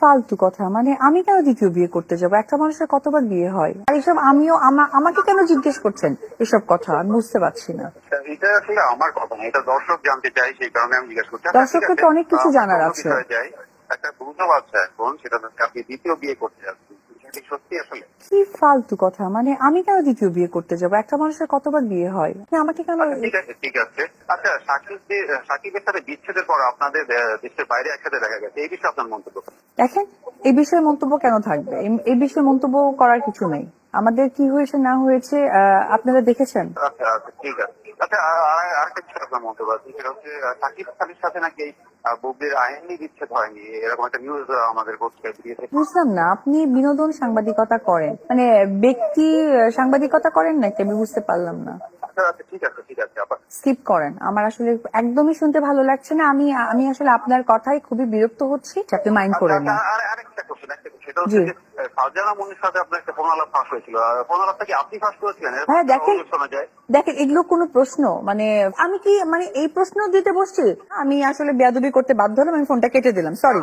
ফালতু কথা। মানে আমি কেন দ্বিতীয় বিয়ে করতে যাব? একটা মানুষের কতবার বিয়ে হয়? আর এসব আমিও আমা- আমাকে কেন জিজ্ঞেস করছেন এসব কথা? আমি বুঝতে পারছি না। এটা আসলে আমার কথা না এটা দর্শক জানতে চাই সেই কারণে আমি জিজ্ঞেস করছি। আচ্ছা, দর্শকের তো অনেক কিছু জানার আছে। একটা গুজব আছে এখন সেটা আপনি দ্বিতীয় বিয়ে করতে যাচ্ছেন। এটা কি ফালতু কথা মানে আমি কেন দ্বিতীয় বিয়ে করতে যাব? একটা মানুষের কতবার বিয়ে হয়? আমাকে কেন আচ্ছা, ঠিক আছে ঠিক আছে। আচ্ছা সাকিব সাকিবের সাথে বিচ্ছেদের পর আপনাদের দেশের বাইরে একসাথে দেখা গেছে এই বিষয়ে আপনার মন্তব্য দেখেন এই বিষয়ে মন্তব্য কেন থাকবে? এই- বিষয়ে মন্তব্য করার কিছু নেই। আমাদের কি হয়েছে না হয়েছে আপনারা দেখেছেন? আচ্ছা আচ্ছা ঠিক আছে। আচ্ছা আর- বিষয় আপনার মন্তব্য আছে সেটা হচ্ছে সাকিব খানের সাথে নাকি বুবলির আইনি বিচ্ছেদ হয়নি এরকম একটা নিউজ আমাদের দিয়েছে। বুঝলাম না আপনি বিনোদন সাংবাদিকতা করেন। মানে ব্যক্তি সাংবাদিকতা করেন নাকি? আমি বুঝতে পারলাম না। আচ্ছা আচ্ছা ঠিক আছে ঠিক আছে আবার। স্কিপ করেন। আমার আসলে একদমই শুনতে ভালো লাগছে না। আমি আমি আসলে আপনার কথাই খুবই বিরক্ত হচ্ছি আপনি মাইন্ড করে আচ্ছা, না আচ্ছা, আর একটা কোশ্চেন একটা ফারজানা মুনির সাথে আপনার একটা ফোন আলাপ ফাঁস হয়েছিল। আর ফোন আলাপটা কি আপনি ফাঁস করেছিলেন হ্যাঁ, দেখেন। এগুলো কোনো প্রশ্ন মানে আমি কি মানে এই প্রশ্ন দিতে বসছি? আমি আসলে বেয়াদবি করতে বাধ্য হলাম আমি ফোনটা কেটে দিলাম সরি